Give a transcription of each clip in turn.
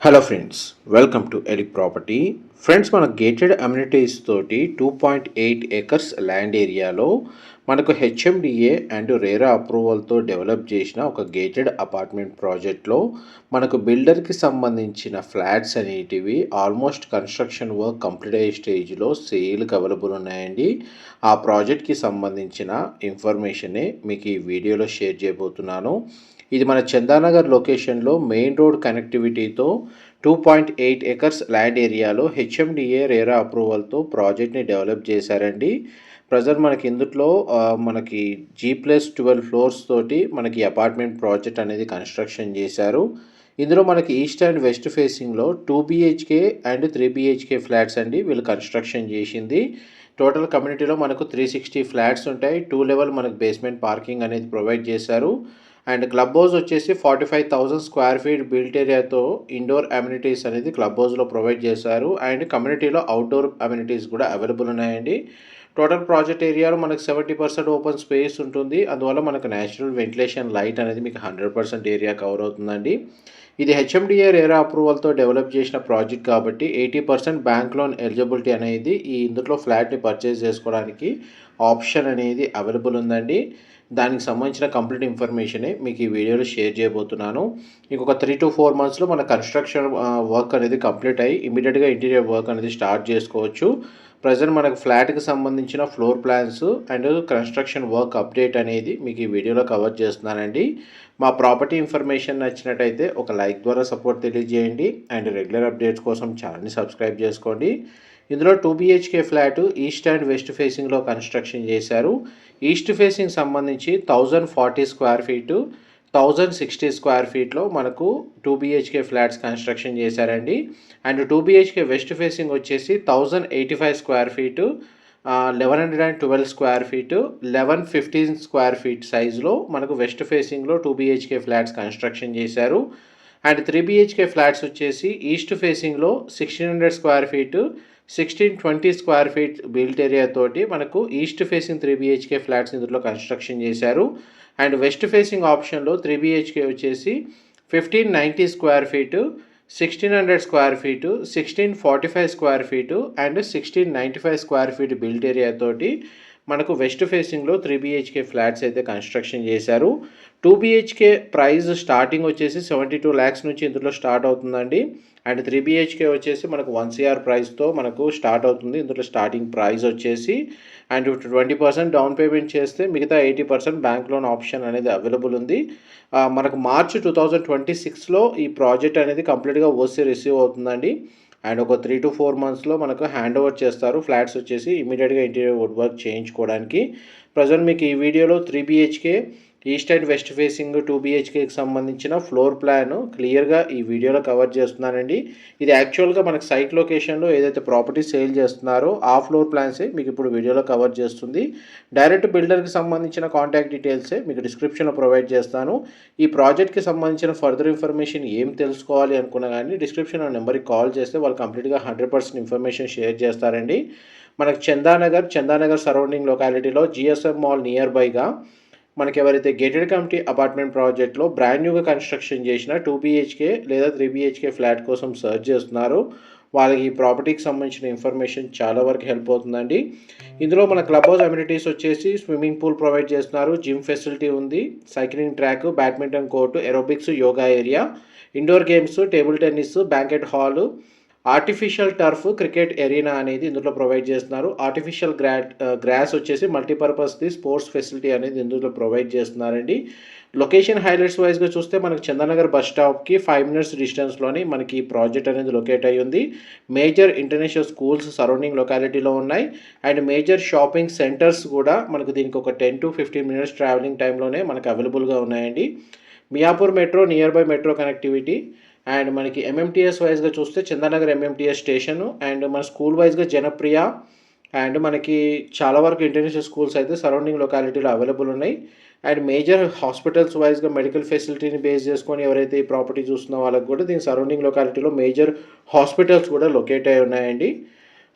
Hello friends welcome to Elik property friends మన gated amenities తోటి two point eight acres land ఏరియాలో మనకు HMDA and RERA అప్రూవల్తో develop చేసిన ఒక గేటెడ్ అపార్ట్మెంట్ ప్రాజెక్ట్లో మనకు బిల్డర్కి సంబంధించిన ఫ్లాట్స్ అనేటివి ఆల్మోస్ట్ కన్స్ట్రక్షన్ వర్క్ కంప్లీట్ అయ్యే స్టేజ్లో సేల్కి అవైలబుల్ ఉన్నాయండి. ఆ ప్రాజెక్ట్కి సంబంధించిన ఇన్ఫర్మేషనే మీకు ఈ వీడియోలో షేర్ చేయబోతున్నాను. ఇది మన చందానగర్ లొకేషన్లో main road కనెక్టివిటీతో two point eight acres land ఏరియాలో హెచ్ఎండిఏ రేరా అప్రూవల్తో ప్రాజెక్ట్ని డెవలప్ చేశారండి. ప్రజెంట్ మనకి ఇందులో మనకి జీ ప్లస్ ట్వెల్వ్ ఫ్లోర్స్ తోటి మనకి అపార్ట్మెంట్ ప్రాజెక్ట్ అనేది కన్స్ట్రక్షన్ చేశారు. ఇందులో మనకి ఈస్ట్ అండ్ వెస్ట్ ఫేసింగ్లో two BHK and three BHK flats అండి వీళ్ళు కన్స్ట్రక్షన్ చేసింది. టోటల్ కమ్యూనిటీలో మనకు త్రీ సిక్స్టీ ఫ్లాట్స్ ఉంటాయి. టూ లెవెల్ మనకు బేస్మెంట్ పార్కింగ్ అనేది ప్రొవైడ్ చేశారు. అండ్ క్లబ్ హౌస్ వచ్చేసి forty five thousand square feet built ఏరియాతో indoor amenities అనేది క్లబ్ హౌస్లో ప్రొవైడ్ చేశారు. అండ్ కమ్యూనిటీలో అవుట్డోర్ అమ్యూనిటీస్ కూడా అవైలబుల్ ఉన్నాయండి. టోటల్ ప్రాజెక్ట్ ఏరియాలో మనకు సెవెంటీ పర్సెంట్ ఓపెన్ స్పేస్ ఉంటుంది. అందువల్ల మనకు నేచురల్ వెంటిలేషన్ లైట్ అనేది మీకు హండ్రెడ్ పర్సెంట్ ఏరియా కవర్ అవుతుందండి. ఇది హెచ్ఎండిఏ రేరా అప్రూవల్తో డెవలప్ చేసిన ప్రాజెక్ట్ కాబట్టి eighty percent bank loan eligibility అనేది ఈ ఇందులో ఫ్లాట్ని పర్చేస్ చేసుకోవడానికి ఆప్షన్ అనేది అవైలబుల్ ఉందండి. దానికి సంబంధించిన కంప్లీట్ ఇన్ఫర్మేషనే మీకు ఈ వీడియోలో షేర్ చేయబోతున్నాను. ఇంకొక త్రీ టు ఫోర్ మంత్స్లో మన కన్స్ట్రక్షన్ వర్క్ అనేది కంప్లీట్ అయ్యి ఇమీడియట్గా ఇంటీరియర్ వర్క్ అనేది స్టార్ట్ చేసుకోవచ్చు. ప్రజెంట్ మనకు ఫ్లాట్కి సంబంధించిన floor plans and construction work update అనేది మీకు ఈ వీడియోలో కవర్ చేస్తున్నానండి. మా ప్రాపర్టీ ఇన్ఫర్మేషన్ నచ్చినట్టయితే ఒక లైక్ ద్వారా సపోర్ట్ తెలియజేయండి. అండ్ రెగ్యులర్ అప్డేట్స్ కోసం ఛానల్ని సబ్స్క్రైబ్ చేసుకోండి. ఇందులో two BHK flat east and west ఫేసింగ్లో కన్స్ట్రక్షన్ చేశారు. ఈస్ట్ ఫేసింగ్ సంబంధించి thousand forty square feet thousand sixty square ఫీట్లో మనకు టూ బీహెచ్కే ఫ్లాట్స్ కన్స్ట్రక్షన్ చేశారండి. And two BHK west facing వచ్చేసి thousand eighty five square feet eleven hundred and twelve square feet eleven fifteen square feet సైజులో మనకు west ఫేసింగ్లో two BHK flats construction చేశారు. And three BHK flats వచ్చేసి east ఫేసింగ్లో sixteen hundred square feet sixteen twenty square feet built area తోటి మనకు east facing three BHK flats ఇందులో construction చేశారు. అండ్ వెస్ట్ ఫేసింగ్ ఆప్షన్లో త్రీ బీహెచ్కే వచ్చేసి fifteen ninety square feet sixteen hundred square feet sixteen forty five square feet and sixteen ninety five square feet built area తోటి మనకు west ఫేసింగ్లో three BHK flats అయితే construction చేశారు. Two BHK price starting వచ్చేసి seventy two lakhs నుంచి ఇందులో start అవుతుందండి. And three BHK వచ్చేసి మనకు వన్ సిఆర్ ప్రైస్తో మనకు స్టార్ట్ అవుతుంది. ఇందులో స్టార్టింగ్ ప్రైస్ వచ్చేసి and twenty percent down payment చేస్తే మిగతా eighty percent bank loan option అనేది అవైలబుల్ ఉంది. మనకు మార్చ్ టూ థౌజండ్ ట్వంటీ సిక్స్లో ఈ ప్రాజెక్ట్ అనేది కంప్లీట్గా ఓసీ రిసీవ్ అవుతుందండి. అండ్ ఒక త్రీ టు ఫోర్ మంత్స్లో మనకు హ్యాండ్ ఓవర్ చేస్తారు. ఫ్లాట్స్ వచ్చేసి ఇమీడియట్గా ఇంటీరియర్ వుడ్ వర్క్ చేయించుకోవడానికి. ప్రజెంట్ మీకు ఈ వీడియోలో three BHK east and west facing two బీహెచ్కేకి సంబంధించిన ఫ్లోర్ ప్లాన్ క్లియర్గా ఈ వీడియోలో కవర్ చేస్తున్నానండి. ఇది యాక్చువల్గా మనకు సైట్ లొకేషన్లో ఏదైతే ప్రాపర్టీ సేల్ చేస్తున్నారో ఆ ఫ్లోర్ ప్లాన్సే మీకు ఇప్పుడు వీడియోలో కవర్ చేస్తుంది. డైరెక్ట్ బిల్డర్కి సంబంధించిన కాంటాక్ట్ డీటెయిల్సే మీకు డిస్క్రిప్షన్లో ప్రొవైడ్ చేస్తాను. ఈ ప్రాజెక్ట్కి సంబంధించిన ఫర్దర్ ఇన్ఫర్మేషన్ ఏం తెలుసుకోవాలి అనుకున్నా కానీ డిస్క్రిప్షన్ నెంబర్కి కాల్ చేస్తే వాళ్ళు కంప్లీట్గా హండ్రెడ్ పర్సెంట్ ఇన్ఫర్మేషన్ షేర్ చేస్తారండి. మనకు చందానగర్ చందానగర్ సరౌండింగ్ లొకాలిటీలో జిఎస్ఎం మాల్ నియర్ బైగా మనకి ఎవరైతే గేటెడ్ కమిటీ అపార్ట్మెంట్ ప్రాజెక్ట్లో బ్రాండ్ న్యూగా కన్స్ట్రక్షన్ చేసిన టూ బీహెచ్కే లేదా త్రీ బీహెచ్కే ఫ్లాట్ కోసం సర్చ్ చేస్తున్నారో. వాళ్ళకి ఈ ప్రాపర్టీకి సంబంధించిన ఇన్ఫర్మేషన్ చాలా వరకు హెల్ప్ అవుతుందండి. ఇందులో మన క్లబ్ హౌస్ అమ్యూనిటీస్ వచ్చేసి స్విమ్మింగ్ పూల్ ప్రొవైడ్ చేస్తున్నారు. జిమ్ ఫెసిలిటీ ఉంది. Cycling track badminton court aerobics yoga area indoor games table tennis banquet hall artificial turf cricket arena అనేది ఇందులో ప్రొవైడ్ చేస్తున్నారు. ఆర్టిఫిషియల్ గ్రా గ్రాస్ వచ్చేసి మల్టీపర్పస్ది స్పోర్ట్స్ ఫెసిలిటీ అనేది ఇందులో ప్రొవైడ్ చేస్తున్నారండి. లొకేషన్ హైలైట్స్ వైజ్గా చూస్తే మనకి చందనగర్ బస్ స్టాప్కి ఫైవ్ మినిట్స్ డిస్టెన్స్లోని మనకి ఈ ప్రాజెక్ట్ అనేది లొకేట్ అయ్యి ఉంది. మేజర్ ఇంటర్నేషనల్ స్కూల్స్ సరౌండింగ్ లొకాలిటీలో ఉన్నాయి. అండ్ మేజర్ షాపింగ్ సెంటర్స్ కూడా మనకు దీనికి ఒక ten to fifteen minutes travelling టైంలోనే మనకు అవైలబుల్గా ఉన్నాయండి. Miyapur metro near by metro connectivity and మనకి ఎంఎంటీఎస్ వైజ్గా చూస్తే చందానగర్ ఎంఎంటీఎస్ స్టేషను అండ్ మన స్కూల్ వైజ్గా జనప్రియ. అండ్ మనకి చాలా వరకు ఇంటర్నేషనల్ స్కూల్స్ అయితే సరౌండింగ్ లొకాలిటీలో అవైలబుల్ ఉన్నాయి. అండ్ మేజర్ హాస్పిటల్స్ వైజ్గా మెడికల్ ఫెసిలిటీని బేస్ చేసుకొని ఎవరైతే ఈ ప్రాపర్టీ చూస్తున్న వాళ్ళకి కూడా దీని సరౌండింగ్ లొకాలిటీలో మేజర్ హాస్పిటల్స్ కూడా లొకేట్ అయి ఉన్నాయండి.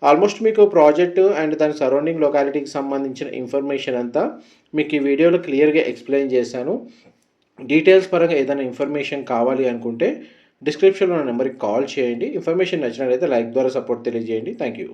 ఆల్మోస్ట్ మీకు ప్రాజెక్ట్ అండ్ దాని సరౌండింగ్ లొకాలిటీకి సంబంధించిన ఇన్ఫర్మేషన్ అంతా మీకు ఈ వీడియోలో క్లియర్గా ఎక్స్ప్లెయిన్ చేశాను. డీటెయిల్స్ పరంగా ఏదైనా ఇన్ఫర్మేషన్ కావాలి అనుకుంటే డిస్క్రిప్షన్లో ఉన్న నెంబర్కి కాల్ చేయండి. ఇన్ఫర్మేషన్ నచ్చినట్లయితే లైక్ ద్వారా సపోర్ట్ తెలియజేయండి. Thank you